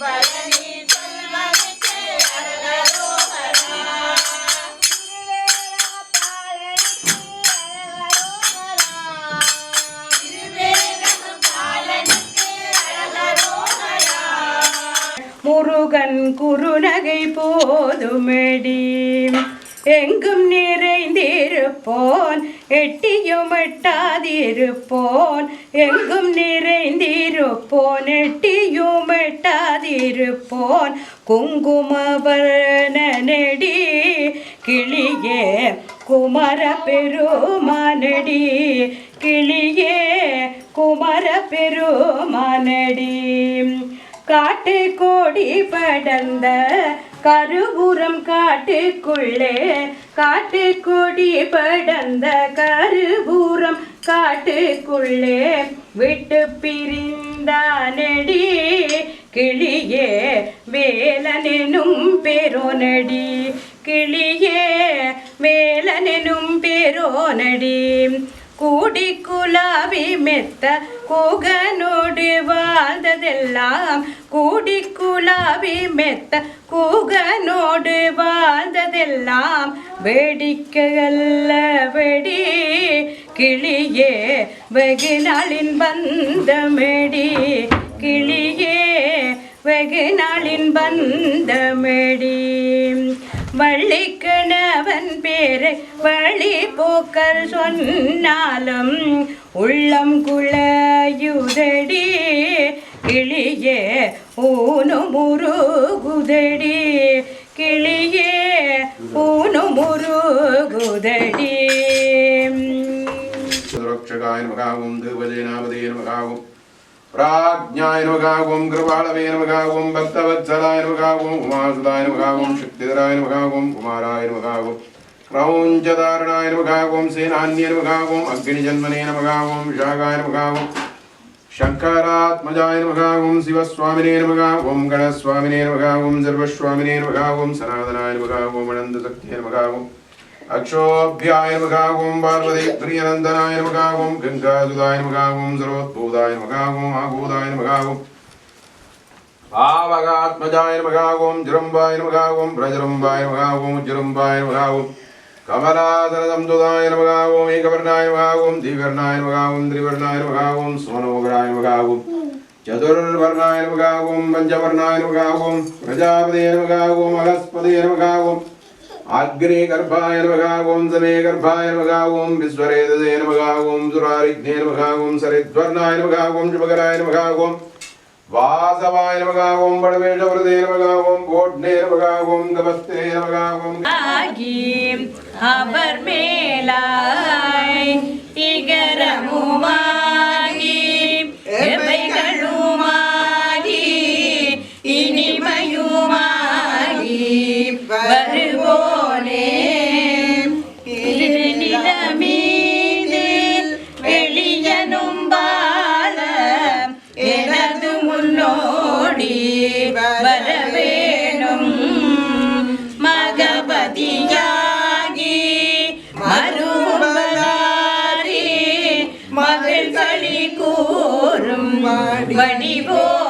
பரணி சொல்வனுக்கு அழகரோகரா முருகன் குருநகை போதுமடி. எங்கும் நிறைந்திருப்போன் எட்டியும் எட்டாதிருப்போன். எங்கும் நிறைந்தி நிறைந்திருப்போன் எட்டியும் எட்டாதிருப்போன் குங்குமவர்ணனடி கிளியே குமர பெருமானடி கிளியே குமர பெருமானடி காட்டு கோடி படந்த கருபுறம் காட்டுக்குள்ளே காட்டு கொடி படந்த கருபுறம் காட்டுக்குள்ளே விட்டு பிரிந்தானடி கிளியே வேலனெனும் பெரோனடி கிளியே வேலனெனும் பெரோனடி கூடி குலாவி மெத்த கூகனோடு வாழ்ந்ததெல்லாம் கூடி குலாவி மெத்த கூகனோடு வாழ்ந்ததெல்லாம் வேடிக்கையல்ல வெடி. கிளியே வெகு நாளின் பந்தமெடி. கிளியே வெகு நாளின் பந்தமெடி. வள்ளிக்கணவன் பேரை வழி போக்கர் சொன்னாலும் உள்ளம் குளையுதடி ಕಿಳಿಯೇ ಊನು ಮುರುಗುದಡಿ ಕಿಳಿಯೇ ಊನು ಮುರುಗುದಡಿ. ಸುರಕ್ಷಕಾಯ ನಮಗಾವಂ ದೇವಲೇನಾಮದೇ ನಮಗಾವಂ പ്രാജ്ഞായ നമകാകും കൃപാളവേ നമകാകും ഭക്തവത്സലായ നമകാകും ഉമാസുതായ നമകാകും ശക്തിധരായ നമകാകും കുമാരായ നമകാകും ക്രൗഞ്ചധാരണായ നമകാകും സേനാന്യ നമകാകും അഗ്നിജന്മനേ നമകാകും വിശാഖായ നമകാകും शङ्करात्मजाय नमः ॐ शिवस्वामिने नमः ॐ गणस्वामिने नमः ॐ सर्वस्वामिने नमः ॐ सनातनाय नमः ॐ अनन्तशक्तिये नमः ॐ अक्षोभ्याय नमः ॐ पार्वतीप्रियनन्दनाय नमः ॐ गङ्गासुदाय नमः ॐ सर्वोद्भूताय नमः ॐ आभूताय नमः ॐ भावगात्मजाय नमः ॐ जृम्बाय नमः ॐ व्रजृम्बाय नमः ॐ जृम्बाय नमः ॐ கமலாதரதம்துதாய நமகாவும் ஏகவர்ணாய மகாவும் திவர்ணாய மகாவும் திரிவர்ணாய மகாவும் சோனமோகராய மகாவும் சதுர்வர்ணாய மகாவும் பஞ்சவர்ணாய மகாவும் பிரஜாபதே மகாவும் அகஸ்பதே மகாவும் அக்னே கர்ப்பாய மகாவும் சமே கர்ப்பாய மகாவும் விஸ்வரேததே மகாவும் சுராரிக்னே மகாவும் சரித்வர்ணாய மகாவும் சுபகராய மகாவும் വാസവായ നമകാകും പടവേഷ വൃതേ നമകാകും കോട്ടേ അവർ മേലായി തികരമുമാ மகள்களி கூறும் வடிவோனே